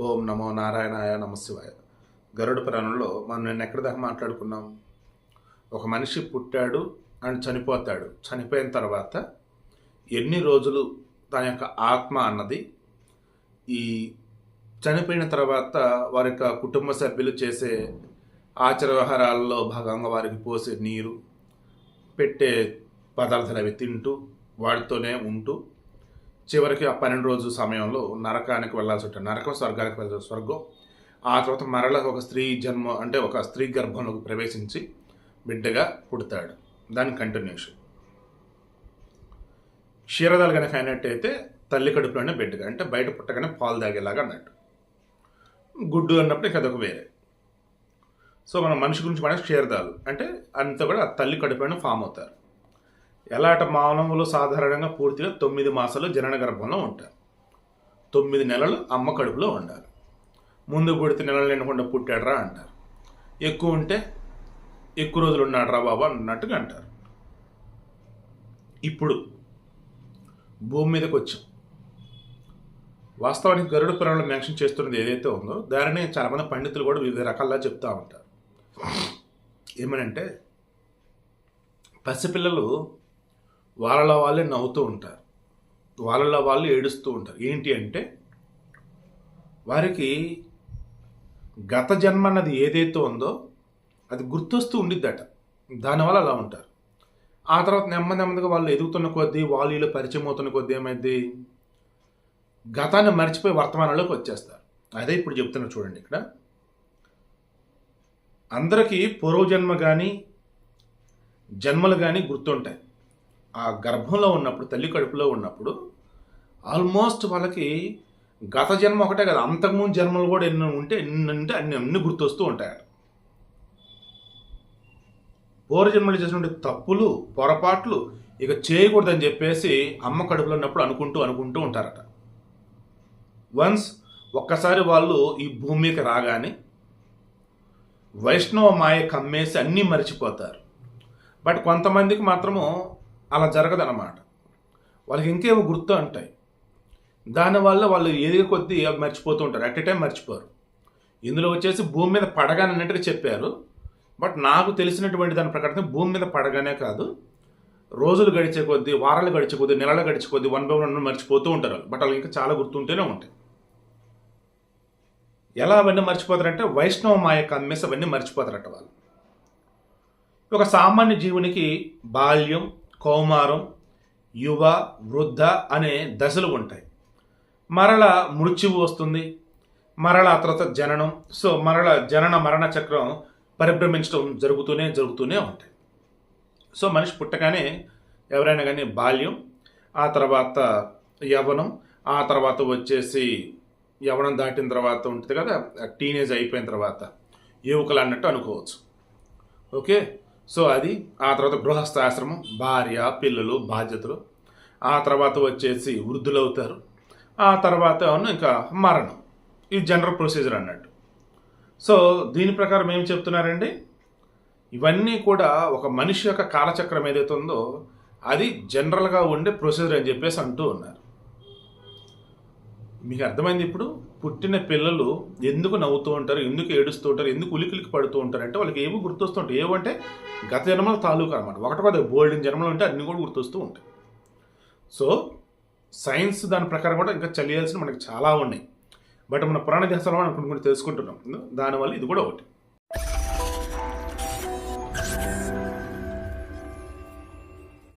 ఓం నమో నారాయణాయ నమశివాయ గరుడ పురాణంలో మనం నిన్న ఎక్కడిదాకా మాట్లాడుకున్నాం? ఒక మనిషి పుట్టాడు అండ్ చనిపోతాడు. చనిపోయిన తర్వాత ఎన్ని రోజులు తన యొక్క ఆత్మ అన్నది ఈ చనిపోయిన తర్వాత వారి యొక్క కుటుంబ సభ్యులు చేసే ఆచార వ్యవహారాల్లో భాగంగా వారికి పోసే నీరు పెట్టే పదార్థాలు అవి తింటూ వాటితోనే ఉంటూ చివరికి ఆ పన్నెండు రోజు సమయంలో నరకానికి వెళ్ళాల్సి ఉంటుంది నరకం స్వర్గానికి వెళ్ళాల్సి స్వర్గం. ఆ తర్వాత మరల ఒక స్త్రీ జన్మ అంటే ఒక స్త్రీ గర్భంలోకి ప్రవేశించి బిడ్డగా పుడతాడు. దాని కంటిన్యూషన్ క్షీరదాలు కనుక అయినట్టయితే తల్లి కడుపులోనే బిడ్డగా అంటే బయట పుట్టగానే పాలు తాగేలాగా అన్నట్టు. గుడ్డు అన్నప్పుడు ఇక అదొక వేరే. సో మన మనిషి గురించి మన క్షీరదాలు. అంటే అంతా కూడా ఆ తల్లి కడుపులోనే ఫామ్ అవుతారు. ఎలాంటి మానవులు సాధారణంగా పూర్తిగా తొమ్మిది మాసాలు జనన గర్భంలో ఉంటారు? తొమ్మిది నెలలు అమ్మ కడుపులో ఉండాలి. ముందు పుడితే నెలలు నిండకుండా పుట్టాడరా అంటారు. ఎక్కువ ఉంటే ఎక్కువ రోజులు ఉన్నాడరా బాబా అన్నట్టుగా అంటారు. ఇప్పుడు భూమి మీదకి వచ్చాం. వాస్తవానికి గరుడ పురాణంలో మెన్షన్ చేస్తున్నది ఏదైతే ఉందో దానిని చాలామంది పండితులు కూడా వివిధ రకాలుగా చెప్తూ ఉంటారు. ఏమనంటే పసిపిల్లలు వాళ్ళలో వాళ్ళే నవ్వుతూ ఉంటారు. వాళ్ళ వాళ్ళు ఏడుస్తూ ఉంటారు. ఏంటి అంటే వారికి గత జన్మ అన్నది ఏదైతే ఉందో అది గుర్తొస్తూ ఉండిద్దట. దానివల్ల అలా ఉంటారు. ఆ తర్వాత నెమ్మది నెమ్మదిగా వాళ్ళు ఎదుగుతున్న కొద్దీ వాళ్ళు వీళ్ళు పరిచయం అవుతున్న కొద్దీ ఏమైంది గతాన్ని మర్చిపోయి వర్తమానంలోకి వచ్చేస్తారు. అదే ఇప్పుడు చెప్తున్నా చూడండి ఇక్కడ. అందరికీ పూర్వజన్మ కానీ జన్మలు కానీ గుర్తుంటాయి. ఆ గర్భంలో ఉన్నప్పుడు తల్లి కడుపులో ఉన్నప్పుడు ఆల్మోస్ట్ వాళ్ళకి గత జన్మ ఒకటే కదా. అంతకుముందు జన్మలు కూడా ఎన్ని ఉంటే ఎన్ని ఉంటే అన్ని అన్ని గుర్తొస్తూ ఉంటాయట. పూర్వజన్మలు చేసినటువంటి తప్పులు పొరపాట్లు ఇక చేయకూడదని చెప్పేసి అమ్మ కడుపులో ఉన్నప్పుడు అనుకుంటూ అనుకుంటూ ఉంటారట. వన్స్ ఒక్కసారి వాళ్ళు ఈ భూమికి రాగానే వైష్ణవ మాయ కమ్మేసి అన్నీ మర్చిపోతారు. బట్ కొంతమందికి మాత్రము అలా జరగదన్నమాట. వాళ్ళకి ఇంకేవో గుర్తు అంటాయి. దానివల్ల వాళ్ళు ఎదిగే కొద్దీ మర్చిపోతూ ఉంటారు. అట్ ఎ టైం మర్చిపోరు. ఇందులో వచ్చేసి భూమి మీద పడగానే అన్నట్టుగా చెప్పారు. బట్ నాకు తెలిసినటువంటి దాని ప్రకారం భూమి మీద పడగానే కాదు. రోజులు గడిచే కొద్దీ వారాలు గడిచే కొద్దీ నెలలు గడిచే కొద్దీ వన్ బై వన్ మర్చిపోతూ ఉంటారు బట్ వాళ్ళు ఇంకా చాలా గుర్తుంటూనే ఉంటాయి. ఎలా అవన్నీ మర్చిపోతారంటే వైష్ణవ మాయ కమ్మేసి అవన్నీ మర్చిపోతారట వాళ్ళు. ఒక సామాన్య జీవునికి బాల్యం కౌమారం యువ వృద్ధ అనే దశలు ఉంటాయి. మరల మృత్యువు వస్తుంది మరల ఆ తర్వాత జననం సో మరల జనన మరణ చక్రం పరిభ్రమించడం జరుగుతూనే జరుగుతూనే ఉంటాయి. సో మనిషి పుట్టగానే ఎవరైనా కానీ బాల్యం ఆ తర్వాత యవ్వనం ఆ తర్వాత వచ్చేసి యవ్వనం దాటిన తర్వాత ఉంటుంది కదా టీనేజ్ అయిపోయిన తర్వాత యువకులు అన్నట్టు అనుకోవచ్చు. ఓకే? సో అది ఆ తర్వాత గృహస్థాశ్రమం భార్య పిల్లలు బాధ్యతలు. ఆ తర్వాత వచ్చేసి వృద్ధులవుతారు. ఆ తర్వాత ఇంకా మరణం. ఇది జనరల్ ప్రొసీజర్ అన్నట్టు. సో దీని ప్రకారం ఏం చెప్తున్నారండి? ఇవన్నీ కూడా ఒక మనిషి యొక్క కాలచక్రం ఏదైతే ఉందో అది జనరల్గా ఉండే ప్రొసీజర్ అని చెప్పేసి అంటూ ఉన్నారు. మీకు అర్థమైంది ఇప్పుడు? పుట్టిన పిల్లలు ఎందుకు నవ్వుతూ ఉంటారు? ఎందుకు ఏడుస్తూ ఉంటారు? ఎందుకు ఉలికిలికి పడుతూ ఉంటారు? అంటే వాళ్ళకి ఏమో గుర్తొస్తుంటాయి. ఏమంటే గత జన్మల తాలూకా అనమాట ఒకటి కదా బోల్డెన్ జన్మలు ఉంటే అన్ని కూడా గుర్తొస్తూ ఉంటాయి. సో సైన్స్ దాని ప్రకారం కూడా ఇంకా చలియాల్సిన మనకి చాలా ఉన్నాయి. బట్ మన పురాణ దేశాల్లో మనం కొన్ని కొన్ని తెలుసుకుంటున్నాం. దానివల్ల ఇది కూడా ఒకటి.